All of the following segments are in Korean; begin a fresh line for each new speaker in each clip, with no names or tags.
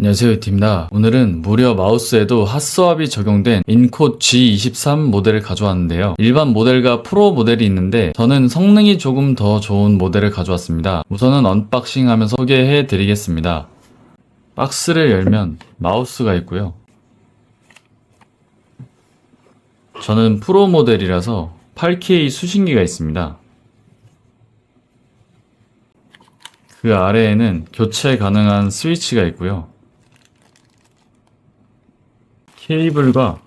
안녕하세요 유티입니다. 오늘은 무려 마우스에도 핫스왑이 적용된 인콧 G23 모델을 가져왔는데요. 일반 모델과 프로 모델이 있는데 저는 성능이 조금 더 좋은 모델을 가져왔습니다. 우선은 언박싱하면서 소개해 드리겠습니다. 박스를 열면 마우스가 있고요. 저는 프로 모델이라서 8K 수신기가 있습니다. 그 아래에는 교체 가능한 스위치가 있고요. 케이블과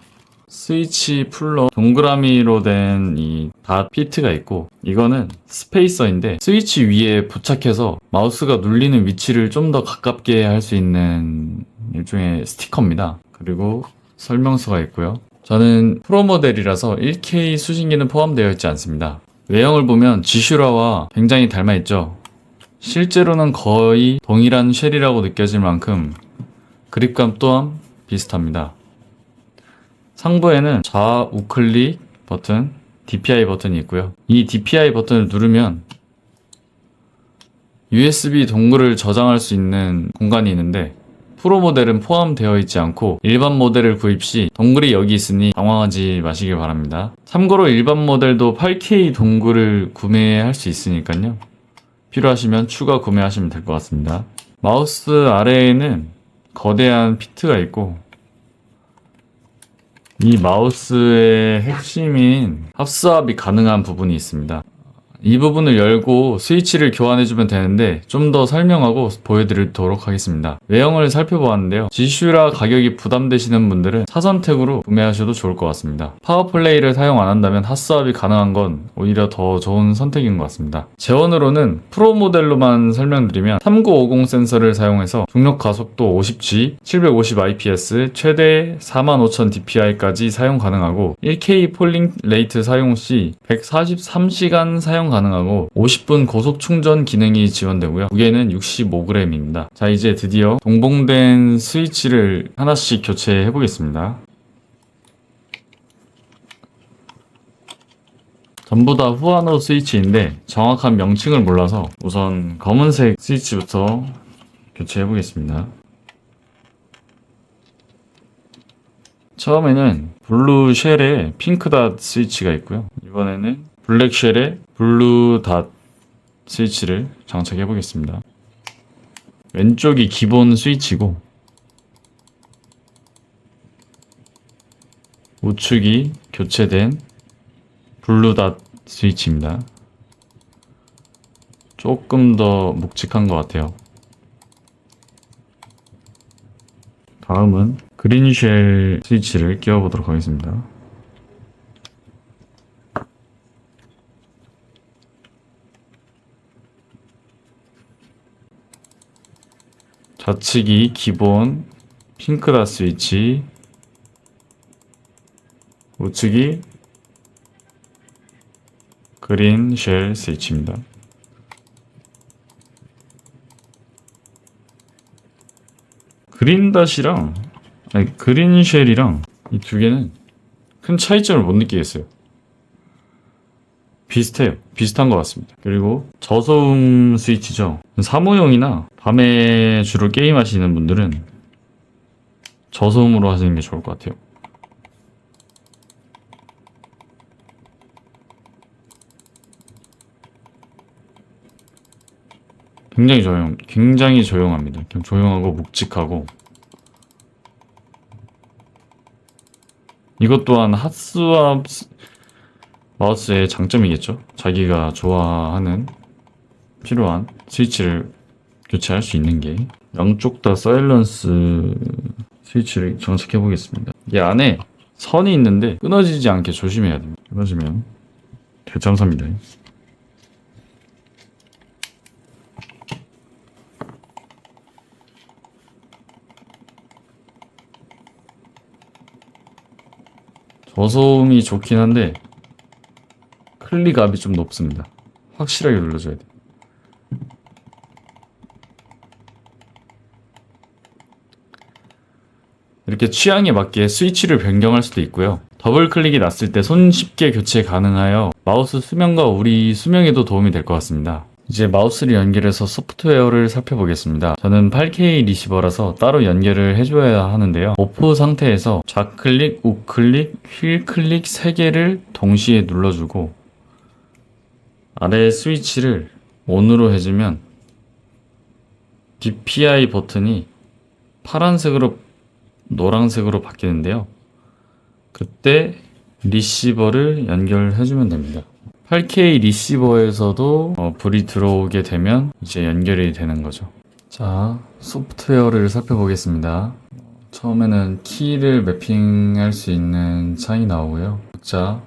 스위치 풀러 동그라미로 된 이 닷 피트가 있고 이거는 스페이서인데 스위치 위에 부착해서 마우스가 눌리는 위치를 좀 더 가깝게 할 수 있는 일종의 스티커입니다. 그리고 설명서가 있고요. 저는 프로 모델이라서 1K 수신기는 포함되어 있지 않습니다. 외형을 보면 지슈라와 굉장히 닮아 있죠. 실제로는 거의 동일한 쉘이라고 느껴질 만큼 그립감 또한 비슷합니다. 상부에는 좌 우클릭 버튼, DPI 버튼이 있고요. 이 DPI 버튼을 누르면 USB 동굴을 저장할 수 있는 공간이 있는데 프로 모델은 포함되어 있지 않고 일반 모델을 구입 시 동굴이 여기 있으니 당황하지 마시길 바랍니다. 참고로 일반 모델도 8K 동굴을 구매할 수 있으니까요. 필요하시면 추가 구매하시면 될 것 같습니다. 마우스 아래에는 거대한 피트가 있고 이 마우스의 핵심인 합수압이 가능한 부분이 있습니다. 이 부분을 열고 스위치를 교환해주면 되는데 좀 더 설명하고 보여드리도록 하겠습니다. 외형을 살펴보았는데요. 지슈라 가격이 부담되시는 분들은 사선택으로 구매하셔도 좋을 것 같습니다. 파워플레이를 사용 안 한다면 핫스왑이 가능한 건 오히려 더 좋은 선택인 것 같습니다. 재원으로는 프로 모델로만 설명드리면 3950 센서를 사용해서 중력 가속도 50G, 750 IPS, 최대 45000 DPI까지 사용 가능하고 1K 폴링 레이트 사용 시 143시간 사용 가능하고 50분 고속 충전 기능이 지원되고요. 무게는 65g입니다. 자, 이제 드디어 동봉된 스위치를 하나씩 교체해 보겠습니다. 전부 다 후아노 스위치인데 정확한 명칭을 몰라서 우선 검은색 스위치부터 교체해 보겠습니다. 처음에는 블루 쉘에 핑크 닷 스위치가 있고요. 이번에는 블랙 쉘에 블루 닷 스위치를 장착해 보겠습니다. 왼쪽이 기본 스위치고 우측이 교체된 블루 닷 스위치입니다. 조금 더 묵직한 것 같아요. 다음은 그린쉘 스위치를 끼워보도록 하겠습니다. 좌측이 기본 핑크다 스위치 우측이 그린 쉘 스위치입니다. 그린닷이랑 아니 그린 쉘이랑 이 두 개는 큰 차이점을 못 느끼겠어요. 비슷해요. 비슷한 것 같습니다. 그리고 저소음 스위치죠. 사무용이나 밤에 주로 게임하시는 분들은 저소음으로 하시는 게 좋을 것 같아요. 굉장히 조용, 굉장히 조용합니다. 그냥 조용하고 묵직하고 이것 또한 핫스왑 마우스의 장점이겠죠. 자기가 좋아하는 필요한 스위치를 교체할 수 있는 게 양쪽 다 사일런스 스위치를 장착해 보겠습니다. 이 안에 선이 있는데 끊어지지 않게 조심해야 됩니다. 끊어지면 대참사입니다. 저소음이 좋긴 한데 클릭압이 좀 높습니다. 확실하게 눌러줘야 돼. 이렇게 취향에 맞게 스위치를 변경할 수도 있고요. 더블 클릭이 났을 때 손쉽게 교체 가능하여 마우스 수명과 우리 수명에도 도움이 될 것 같습니다. 이제 마우스를 연결해서 소프트웨어를 살펴보겠습니다. 저는 8K 리시버라서 따로 연결을 해줘야 하는데요. 오프 상태에서 좌클릭, 우클릭, 휠클릭 3개를 동시에 눌러주고 아래 스위치를 ON으로 해주면 DPI 버튼이 파란색으로 노란색으로 바뀌는데요. 그때 리시버를 연결해주면 됩니다. 8K 리시버에서도 어, 불이 들어오게 되면 이제 연결이 되는 거죠. 자, 소프트웨어를 살펴보겠습니다. 처음에는 키를 매핑할 수 있는 창이 나오고요. 각자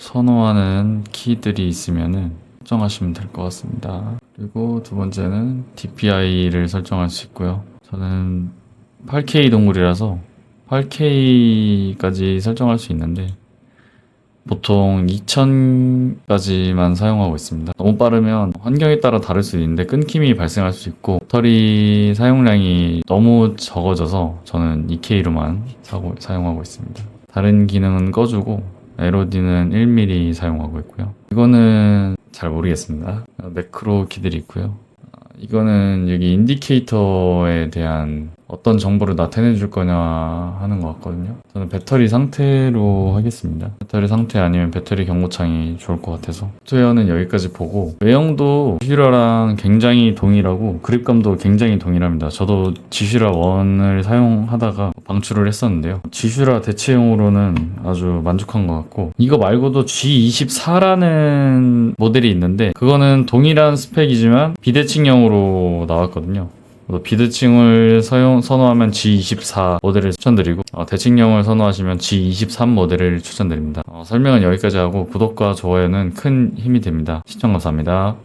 선호하는 키들이 있으면은 설정하시면 될 것 같습니다. 그리고 두 번째는 DPI를 설정할 수 있고요. 저는 8K 동굴이라서 8K까지 설정할 수 있는데 보통 2000까지만 사용하고 있습니다. 너무 빠르면 환경에 따라 다를 수 있는데 끊김이 발생할 수 있고 배터리 사용량이 너무 적어져서 저는 2K로만 사고, 사용하고 있습니다. 다른 기능은 꺼주고 LOD는 1mm 사용하고 있고요. 이거는 잘 모르겠습니다. 매크로 키들이 있고요. 아, 이거는 여기 인디케이터에 대한 어떤 정보를 나타내 줄 거냐 하는 것 같거든요. 저는 배터리 상태로 하겠습니다. 배터리 상태 아니면 배터리 경고창이 좋을 것 같아서. 소프트웨어는 여기까지 보고 외형도 지슈라랑 굉장히 동일하고 그립감도 굉장히 동일합니다. 저도 지슈라 1을 사용하다가 방출을 했었는데요. 지슈라 대체용으로는 아주 만족한 것 같고 이거 말고도 G24라는 모델이 있는데 그거는 동일한 스펙이지만 비대칭형으로 나왔거든요. 그래서 비대칭을 사용, 선호하면 G24 모델을 추천드리고 어, 대칭형을 선호하시면 G23 모델을 추천드립니다. 어, 설명은 여기까지 하고 구독과 좋아요는 큰 힘이 됩니다. 시청 감사합니다.